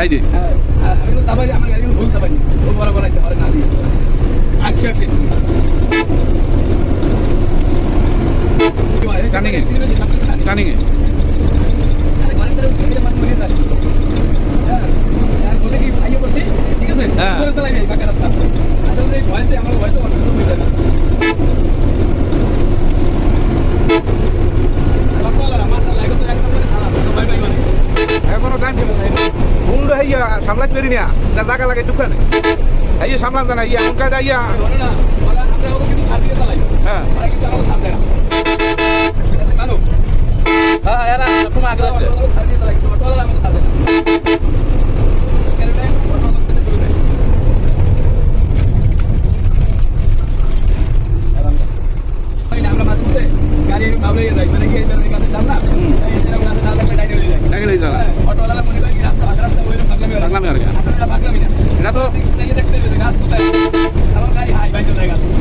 High দিন আমি তো চাপাই আমার গাড়ি ভুল চাপাই ও বড় বড় আছে না দিয়ে আটশো আটশো কানিং কানিং ঠিক আছে হ্যাঁ। চালাই নাই পাকা রাস্তা আর আমার ভয়তে অনেক সামলাইতে পারি না। যা জায়গা লাগে টুকরা নেই ইয়ে সামলান জানা ইয়ে এমন কাজ ইয়া হ্যাঁ। গাড়ি ভাবে যাই। মানে কি কাছে যাব না? ডাইরেক্ট যাই।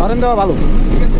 হরেন দেওয়া ভালো ঠিক আছে